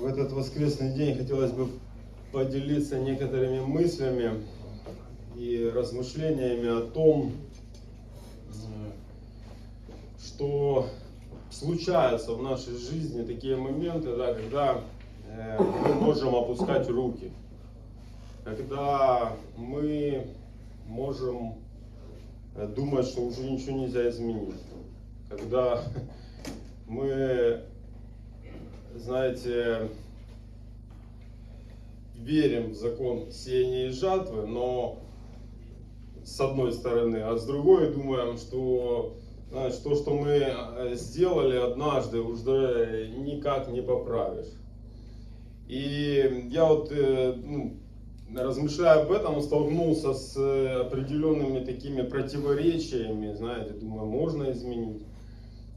в этот воскресный день хотелось бы поделиться некоторыми мыслями и размышлениями о том, э, что случаются в нашей жизни такие моменты, да, когда э, мы можем опускать руки, когда мы можем э, думать, что уже ничего нельзя изменить, когда мы, знаете, верим в закон сеяния и жатвы, но с одной стороны, а с другой думаем, что знаешь, то, что мы э, сделали однажды, уже никак не поправишь. И я вот, э, ну, размышляя об этом, столкнулся с э, определенными такими противоречиями, знаете, думаю, можно изменить,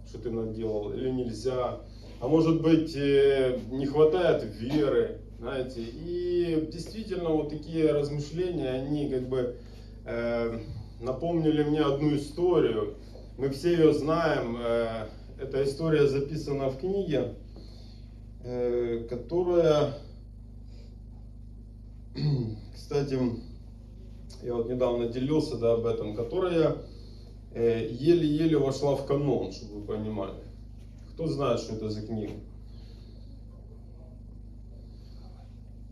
что ты наделал, или нельзя. А может быть, не хватает веры, знаете. И действительно, вот такие размышления, они как бы э, напомнили мне одну историю. Мы все ее знаем. Э, эта история записана в книге, э, которая, кстати, я вот недавно делился да, об этом, которая э, еле-еле вошла в канон, чтобы вы понимали. Кто знает, что это за книга?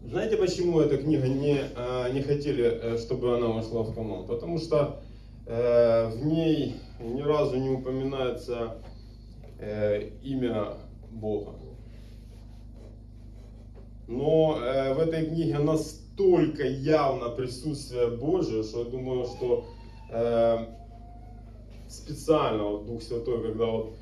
Знаете, почему эта книга не, э, не хотели, э, чтобы она вошла в канон? Потому что э, в ней ни разу не упоминается имя Бога. Но в этой книге настолько явно присутствие Божие, что я думаю, что специально вот Дух Святой, когда вот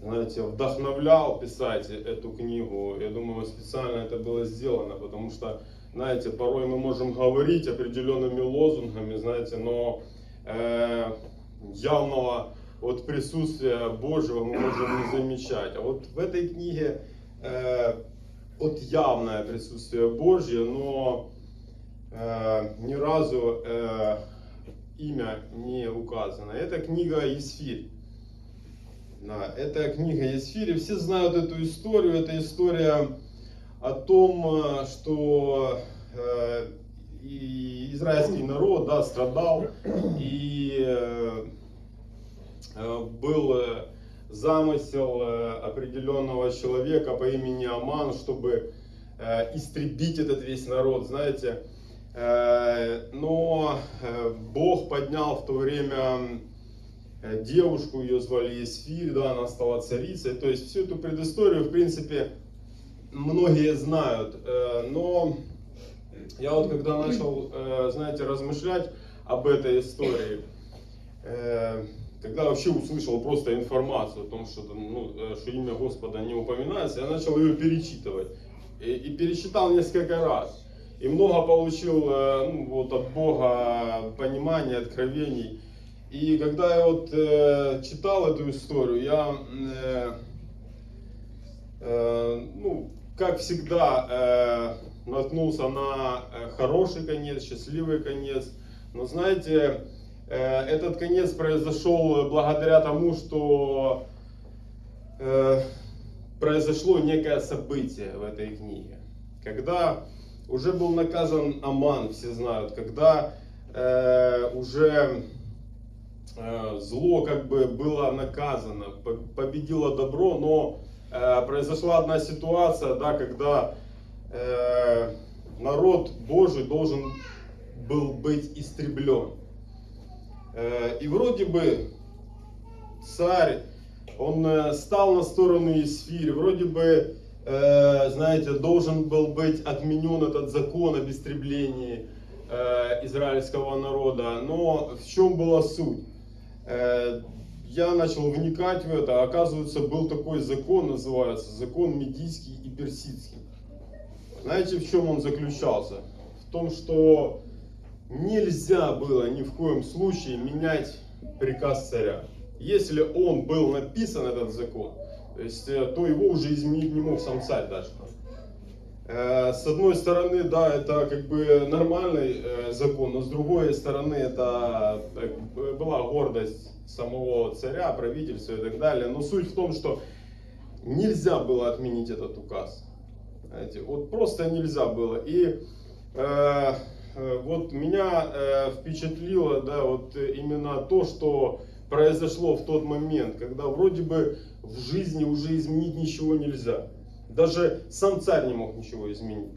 знаете, вдохновлял писать эту книгу. Я думаю, специально это было сделано, потому что, знаете, порой мы можем говорить определенными лозунгами, знаете, но э, явного вот присутствия Божьего мы можем не замечать. А вот в этой книге э, вот явное присутствие Божье, но э, ни разу э, имя не указано. Это книга Есфирь. Да, это книга Есфири. Все знают эту историю. Это история о том, э, что э, израильский народ да, страдал и э, был замысел определенного человека по имени Аман, чтобы истребить этот весь народ, знаете. Но Бог поднял в то время девушку, ее звали Есфирь, да, она стала царицей. То есть всю эту предысторию, в принципе, многие знают. Э, но я вот когда начал, э, знаете, размышлять об этой истории, когда вообще услышал просто информацию о том, что, ну, что имя Господа не упоминается, я начал ее перечитывать. И, и перечитал несколько раз. И много получил ну, вот, от Бога понимания, откровений. И когда я вот э, читал эту историю, я, э, э, ну, как всегда, э, наткнулся на э, хороший конец, счастливый конец. Но знаете, э, этот конец произошел благодаря тому, что э, произошло некое событие в этой книге. Когда уже был наказан Аман, все знают, когда э, уже зло как бы было наказано, победило добро, но э, произошла одна ситуация, да, когда э, народ Божий должен был быть истреблен. И вроде бы царь, он стал на сторону Есфирь, вроде бы, знаете, должен был быть отменен этот закон об истреблении израильского народа. Но в чем была суть? Э, я начал вникать в это, оказывается, был такой закон, называется, закон медийский и персидский. Знаете, в чем он заключался? В том, что нельзя было ни в коем случае менять приказ царя. Если он был написан, этот закон, то, есть, э, то его уже изменить не мог сам царь даже. Э, с одной стороны, да, это как бы нормальный э, закон, но с другой стороны, это была гордость самого царя, правительства и так далее. Но суть в том, что нельзя было отменить этот указ. Знаете, вот просто нельзя было. И э, э, вот меня э, впечатлило, да, вот э, именно то, что произошло в тот момент, когда вроде бы в жизни уже изменить ничего нельзя. Даже сам царь не мог ничего изменить.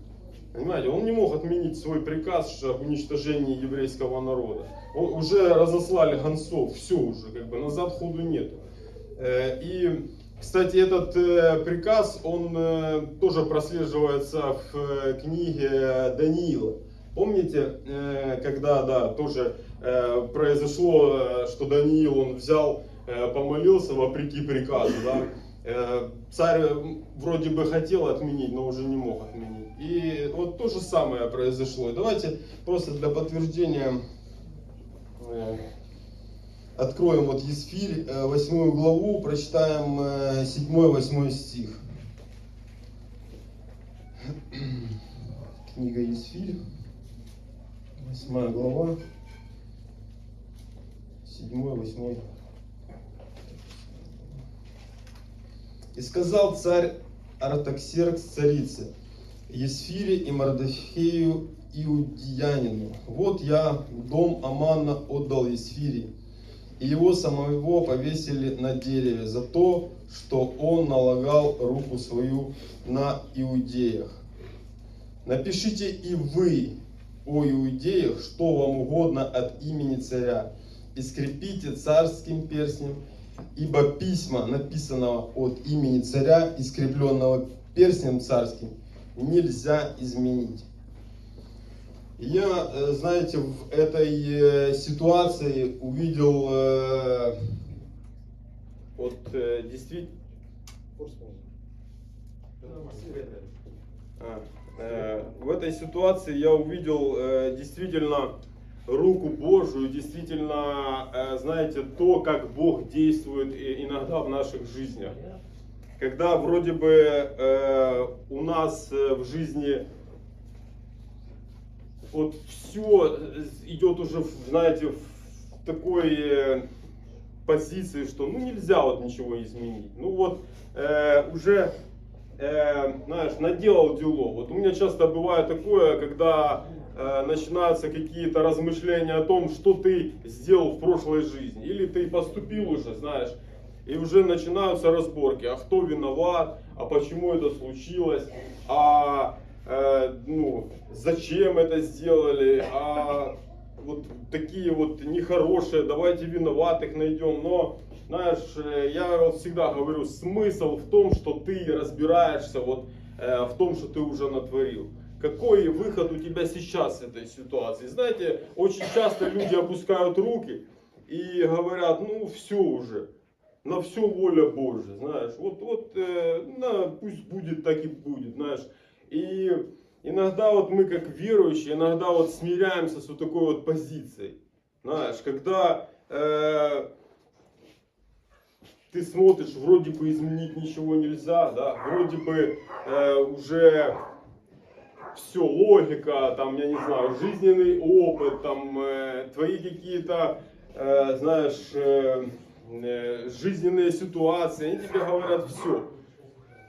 Понимаете, он не мог отменить свой приказ об уничтожении еврейского народа. Он- уже разослали гонцов, все уже, как бы назад ходу нету. Э, И, кстати, этот э, приказ, он э, тоже прослеживается в книге Даниила. Помните, когда, да, тоже произошло, что Даниил, он взял, помолился вопреки приказу, да, Царь э, вроде бы хотел отменить, но уже не мог отменить. И вот то же самое произошло. Давайте просто для подтверждения э, откроем вот Есфирь, 8 главу, прочитаем 7-8 стих. Книга Есфирь, 8 глава, 7-8 И сказал царь Артаксеркс царице, Есфире и Мардахею Иудеянину, вот я дом Амана отдал Есфире, и его самого повесили на дереве за то, что он налагал руку свою на иудеях. Напишите и вы, о иудеях, что вам угодно от имени царя, и скрепите царским перстнем Ибо письма, написанного от имени царя и скрепленного перстнем царским, нельзя изменить. Я, э, знаете, в этой э, ситуации увидел э, вот э, действительно... А, э, в этой ситуации я увидел действительно руку Божию, действительно, э, знаете, то, как Бог действует иногда в наших жизнях. Когда вроде бы э, у нас э, в жизни вот все идет уже, знаете, в такой э, позиции, что ну нельзя вот ничего изменить. Ну вот э, уже, э, знаешь, наделал дело. Вот у меня часто бывает такое, когда э, начинаются какие-то размышления о том, что ты сделал в прошлой жизни. Или ты поступил уже, знаешь, и уже начинаются разборки. А кто виноват? А почему это случилось? А э, ну, зачем это сделали? А вот такие вот нехорошие, давайте виноватых найдем. Но, знаешь, я вот всегда говорю, смысл в том, что ты разбираешься вот в том, что ты уже натворил. Какой выход у тебя сейчас из этой ситуации? Знаете, очень часто люди опускают руки и говорят, ну все уже, на все воля Божья, знаешь. Вот, вот, э, на, пусть будет так и будет, знаешь. И иногда вот мы как верующие, иногда вот смиряемся с вот такой вот позицией. Знаешь, когда э, ты смотришь, вроде бы изменить ничего нельзя, да, вроде бы э, уже все, логика, там, я не знаю, жизненный опыт, там, э, твои какие-то, э, знаешь, э, э, жизненные ситуации, они тебе говорят все,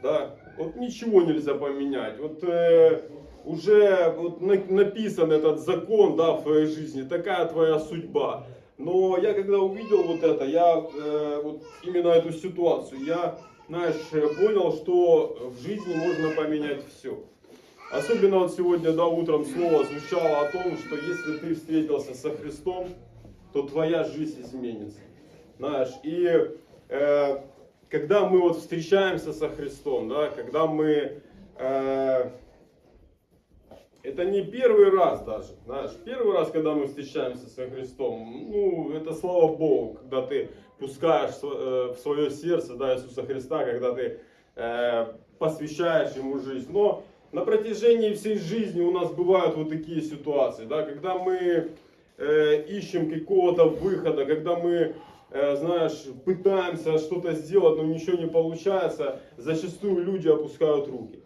да, вот ничего нельзя поменять, вот э, уже вот на- написан этот закон, да, в твоей жизни, такая твоя судьба. Но я когда увидел вот это, я э, вот именно эту ситуацию, я, знаешь, э, понял, что в жизни можно поменять все. Особенно вот сегодня, да, утром снова звучало о том, что если ты встретился со Христом, то твоя жизнь изменится. Знаешь, и э, когда мы вот встречаемся со Христом, да, когда мы... э, это не первый раз даже, знаешь, первый раз, когда мы встречаемся со Христом, ну, это слава Богу, когда ты пускаешь э, в свое сердце, да, Иисуса Христа, когда ты э, посвящаешь Ему жизнь. Но на протяжении всей жизни у нас бывают вот такие ситуации, да, когда мы э, ищем какого-то выхода, когда мы, э, знаешь, пытаемся что-то сделать, но ничего не получается, зачастую люди опускают руки.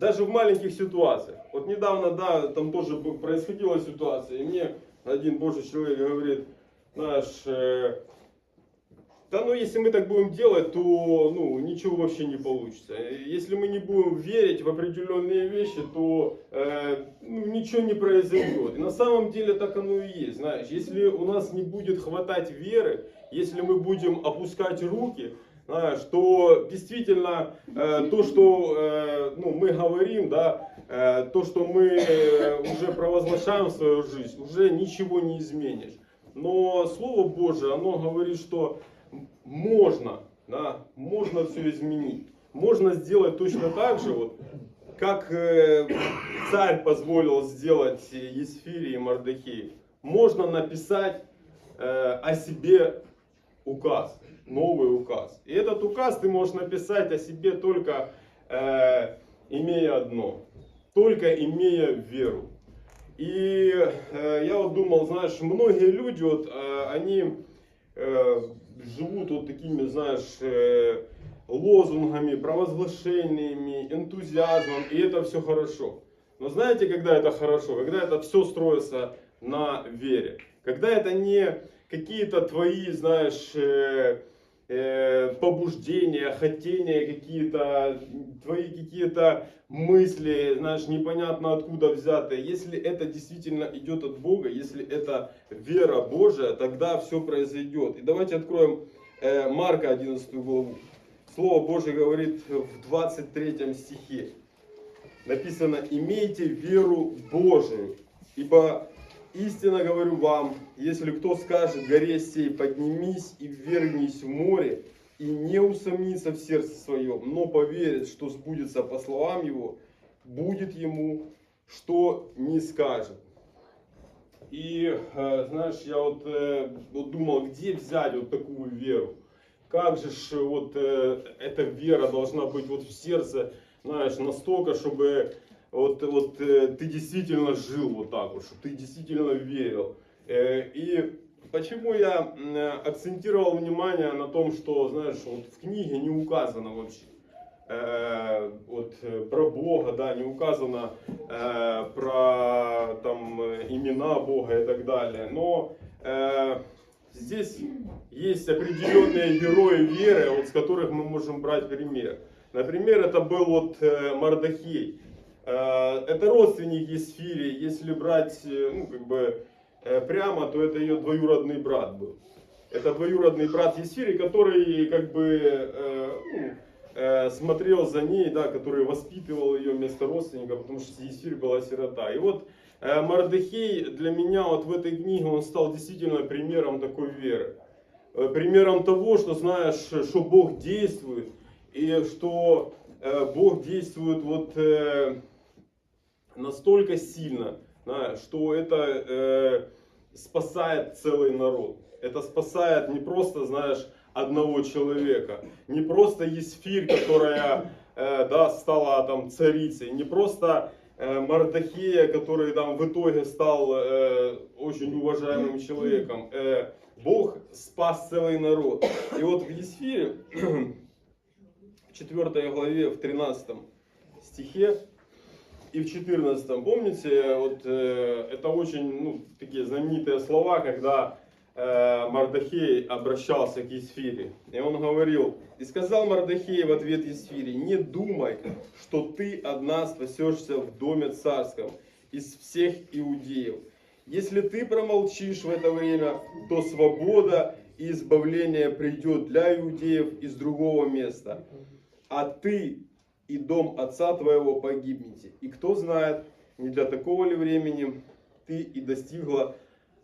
Даже в маленьких ситуациях. Вот недавно, да, там тоже происходила ситуация, и мне один божий человек говорит, знаешь, э, Да, ну если мы так будем делать, то ну, ничего вообще не получится. Если мы не будем верить в определенные вещи, то э, ну, ничего не произойдет. И на самом деле так оно и есть. Знаешь, если у нас не будет хватать веры, если мы будем опускать руки, знаешь, то действительно э, то, что э, ну, мы говорим, да, э, то, что мы э, уже провозглашаем в свою жизнь, уже ничего не изменишь. Но Слово Божие, оно говорит, что можно, да, можно все изменить. Можно сделать точно так же, вот, как э, царь позволил сделать Есфире и Мардахею. Можно написать э, о себе указ, новый указ. И этот указ ты можешь написать о себе только э, имея одно, только имея веру. И э, я вот думал, знаешь, многие люди, вот, э, они э, живут вот такими, знаешь, э, лозунгами, провозглашениями, энтузиазмом, и это все хорошо. Но знаете, когда это хорошо? Когда это все строится на вере. Когда это не какие-то твои, знаешь, э, э, побуждения, хотения какие-то, твои какие-то мысли, знаешь, непонятно откуда взятые. Если это действительно идет от Бога, если это вера Божия, тогда все произойдет. И давайте откроем э, Марка 11 главу. Слово Божие говорит в 23 стихе. Написано, имейте веру Божию, ибо истинно говорю вам, если кто скажет горе сей, поднимись и ввергнись в море, и не усомнится в сердце своем, но поверит, что сбудется по словам его, будет ему, что не скажет. И, э, знаешь, я вот, э, вот думал, где взять вот такую веру? Как же ж вот э, эта вера должна быть вот в сердце, знаешь, настолько, чтобы вот, вот э, ты действительно жил вот так вот, чтобы ты действительно верил. Э, и почему я э, акцентировал внимание на том, что, знаешь, вот в книге не указано вообще вот, про Бога, да, не указано э, про там имена Бога и так далее. Но э, здесь есть определенные герои веры, вот, с которых мы можем брать пример. Например, это был вот Мардахей. Э, это родственник Есфири, если брать, э, ну, как бы, э, прямо, то это ее двоюродный брат был. Это двоюродный брат Есфири, который, как бы, ну, смотрел за ней, да, который воспитывал ее вместо родственника, потому что Есфирь была сирота. И вот Мардахей для меня вот в этой книге, он стал действительно примером такой веры. Примером того, что знаешь, что Бог действует, и что Бог действует вот настолько сильно, что это э, спасает целый народ. Это спасает не просто, знаешь, одного человека, не просто Есфирь, которая э, да, стала там царицей, не просто э, Мардахея, который там в итоге стал э, очень уважаемым человеком. Э, Бог спас целый народ. И вот в Есфире, в 4 главе, в 13 стихе, и в 14 помните, вот э, это очень ну, такие знаменитые слова, когда э, Мардахей обращался к Есфире. И он говорил, и сказал Мардахей в ответ Есфире, не думай, что ты одна спасешься в доме царском из всех иудеев. Если ты промолчишь в это время, то свобода и избавление придет для иудеев из другого места. А ты и дом отца твоего погибнете. И кто знает, не для такого ли времени ты и достигла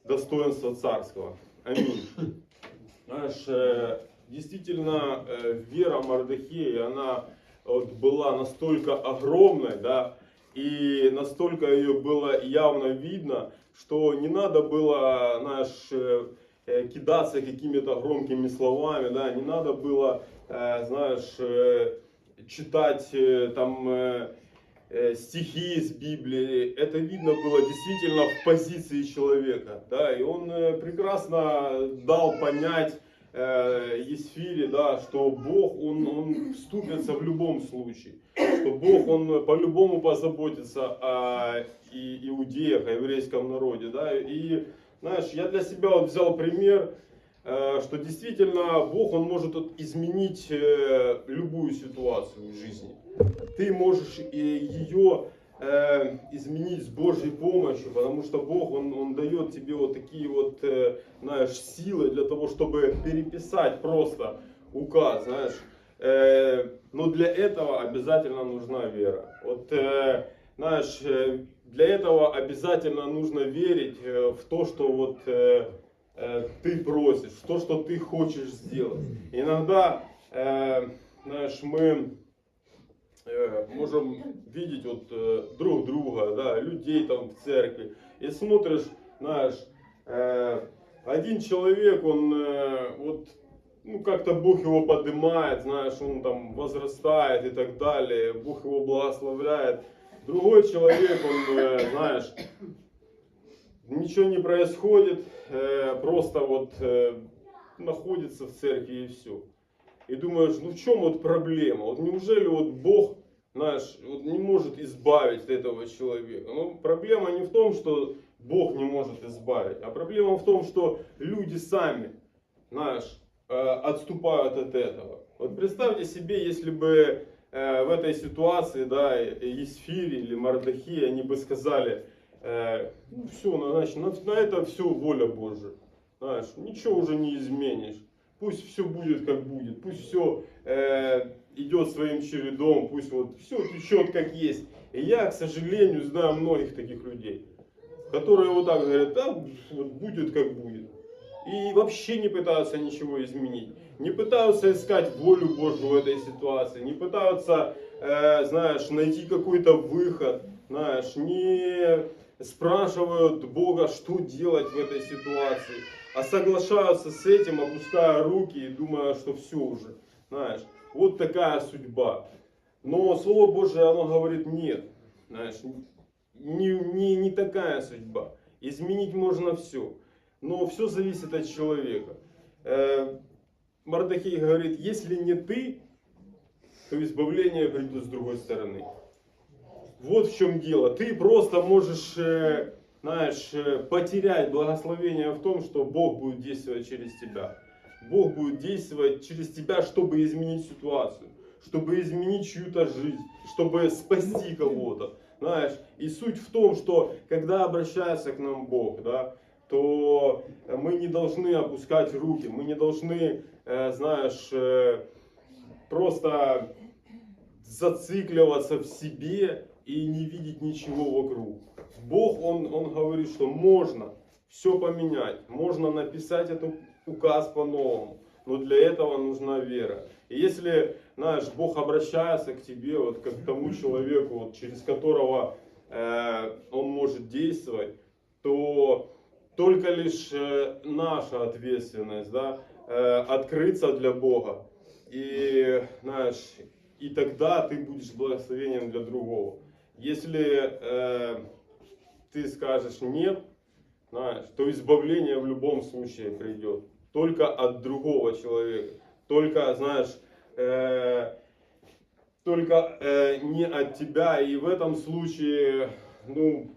достоинства царского. Аминь. Знаешь, э, действительно, э, вера Мардахея, она вот была настолько огромной, да, и настолько ее было явно видно, что не надо было, знаешь, э, кидаться какими-то громкими словами, да, не надо было, знаешь, читать э, там э, э, стихи из Библии, это видно было действительно в позиции человека, да, и он прекрасно дал понять Есфире, да, что Бог, он, он вступится в любом случае, что Бог, он по-любому позаботится о иудеях, о еврейском народе, да, и, знаешь, я для себя вот взял пример, э, что действительно Бог, Он может изменить э, любую ситуацию в жизни. Ты можешь ее э, изменить с Божьей помощью, потому что Бог, Он, он дает тебе вот такие вот, э, знаешь, силы для того, чтобы переписать просто указ, знаешь. Э, но для этого обязательно нужна вера. Вот, э, знаешь, э, для этого обязательно нужно верить э, в то, что вот э, ты просишь, то, что ты хочешь сделать. Иногда, э, знаешь, мы э, можем видеть вот э, друг друга, да, людей там в церкви, и смотришь, знаешь, э, один человек, он э, вот, ну как-то Бог его поднимает, знаешь, он там возрастает и так далее, Бог его благословляет. Другой человек, он, э, знаешь, ничего не происходит, э, просто вот э, находится в церкви и все. И думаешь, ну в чем вот проблема? Вот неужели вот Бог, знаешь, вот не может избавить этого человека? Ну, проблема не в том, что Бог не может избавить, а проблема в том, что люди сами, знаешь, э, отступают от этого. Вот представьте себе, если бы в этой ситуации, да, Есфири или Мардахи, они бы сказали, э, ну все, значит, на, на это все воля Божия. Знаешь, ничего уже не изменишь. Пусть все будет как будет, пусть все э, идет своим чередом, пусть вот все течет как есть. И я, к сожалению, знаю многих таких людей, которые вот так говорят, да, вот будет как будет. И вообще не пытаются ничего изменить. Не пытаются искать волю Божью в этой ситуации. Не пытаются, э, знаешь, найти какой-то выход. Знаешь, не спрашивают Бога, что делать в этой ситуации. А соглашаются с этим, опуская руки и думая, что все уже. Знаешь, вот такая судьба. Но Слово Божие, оно говорит нет. Знаешь, не, не, не такая судьба. Изменить можно все. Но все зависит от человека. Э, Мардахей говорит, если не ты, то избавление придет с другой стороны. Вот в чем дело. Ты просто можешь, э, знаешь, э, потерять благословение в том, что Бог будет действовать через тебя. Бог будет действовать через тебя, чтобы изменить ситуацию, чтобы изменить чью-то жизнь, чтобы спасти кого-то. Знаешь, и суть в том, что когда обращается к нам Бог, да, то мы не должны опускать руки, мы не должны, э, знаешь, э, просто зацикливаться в себе и не видеть ничего вокруг. Бог, Он, он говорит, что можно все поменять, можно написать этот указ по-новому, но для этого нужна вера. И если, знаешь, Бог обращается к тебе, вот как к тому человеку, вот, через которого э, Он может действовать, то только лишь э, наша ответственность, да, э, открыться для Бога. И, знаешь, и тогда ты будешь благословением для другого. Если э, ты скажешь нет, знаешь, то избавление в любом случае придет. Только от другого человека. Только, знаешь, э, только э, не от тебя. И в этом случае, ну,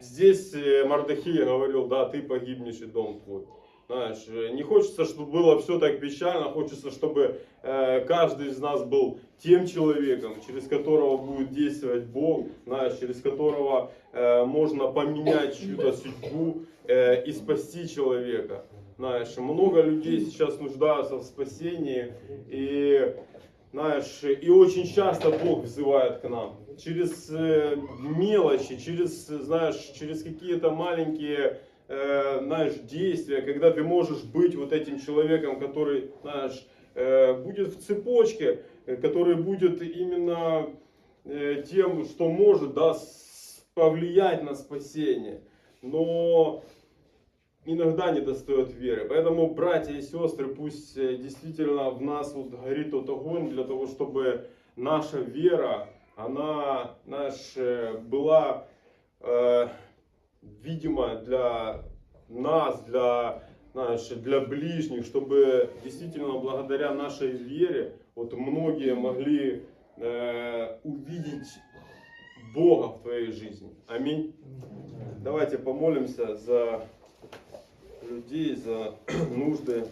здесь э, Мардахия говорил, да, ты погибнешь и дом твой. Знаешь, э, не хочется, чтобы было все так печально, хочется, чтобы э, каждый из нас был тем человеком, через которого будет действовать Бог, знаешь, через которого э, можно поменять чью-то судьбу э, и спасти человека. Знаешь, много людей сейчас нуждаются в спасении, и знаешь, и очень часто Бог взывает к нам через э, мелочи, через, знаешь, через какие-то маленькие, э, знаешь, действия, когда ты можешь быть вот этим человеком, который, знаешь, э, будет в цепочке, э, который будет именно э, тем, что может, да, повлиять на спасение. Но иногда не достает веры. Поэтому, братья и сестры, пусть э, действительно в нас вот горит тот огонь для того, чтобы наша вера, она, знаешь, э, была видима для нас, для, знаешь, для ближних, чтобы действительно благодаря нашей вере вот многие могли э, увидеть Бога в твоей жизни. Аминь. Давайте помолимся за людей, за нужды